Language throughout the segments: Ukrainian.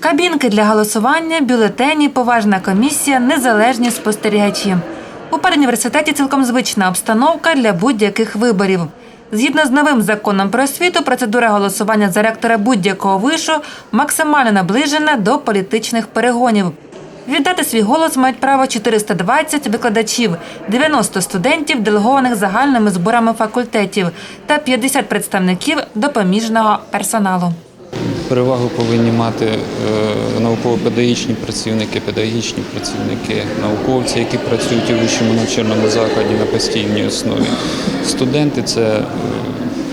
Кабінки для голосування, бюлетені, поважна комісія, незалежні спостерігачі. У педуніверситеті цілком звична обстановка для будь-яких виборів. Згідно з новим законом про освіту, процедура голосування за ректора будь-якого вишу максимально наближена до політичних перегонів. Віддати свій голос мають право 420 викладачів, 90 студентів, делегованих загальними зборами факультетів, та 50 представників допоміжного персоналу. Перевагу повинні мати е, науково-педагогічні працівники, педагогічні працівники, науковці, які працюють у вищому навчальному закладі на постійній основі. Студенти це, е,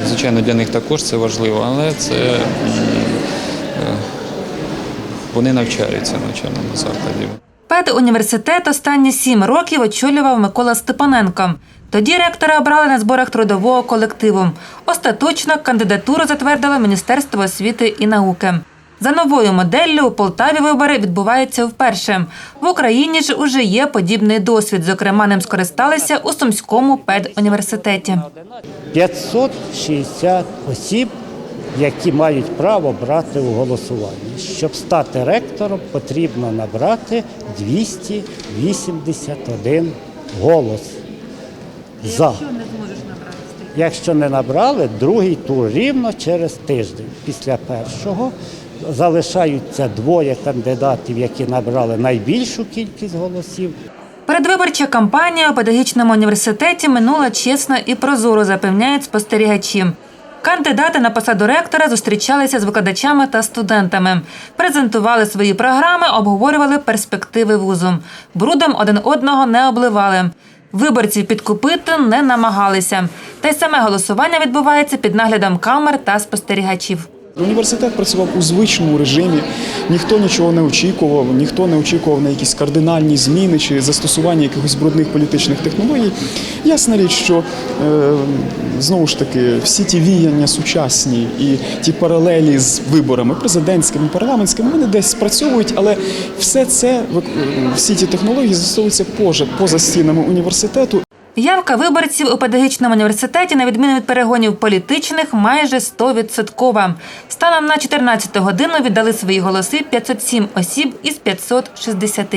звичайно, для них також це важливо, але це е, вони навчаються в навчальному закладі. Педуніверситет останні сім років очолював Микола Степаненко. Тоді ректора обрали на зборах трудового колективу. Остаточно кандидатуру затвердило Міністерство освіти і науки. За новою моделлю у Полтаві вибори відбуваються вперше. В Україні ж уже є подібний досвід. Зокрема, ним скористалися у Сумському педуніверситеті. 560 осіб, які мають право брати у голосуванні. Щоб стати ректором, потрібно набрати 281 голос за. Якщо не набрали, другий тур рівно через тиждень. Після першого залишаються двоє кандидатів, які набрали найбільшу кількість голосів. Передвиборча кампанія у педагогічному університеті минула чесно і прозоро, запевняють спостерігачі. Кандидати на посаду ректора зустрічалися з викладачами та студентами, презентували свої програми, обговорювали перспективи вузу. Брудом один одного не обливали. Виборців підкупити не намагалися. Та й саме голосування відбувається під наглядом камер та спостерігачів. Університет працював у звичному режимі, ніхто нічого не очікував, ніхто не очікував на якісь кардинальні зміни чи застосування якихось брудних політичних технологій. Ясна річ, що е, знову ж таки всі ті віяння сучасні і ті паралелі з виборами президентськими, парламентськими, вони десь спрацьовують, але все це, е, всі ті технології застосовуються поза стінами університету Явка виборців у педагогічному університеті, на відміну від перегонів політичних, майже 100%. Станом на 14 годину віддали свої голоси 507 осіб із 560.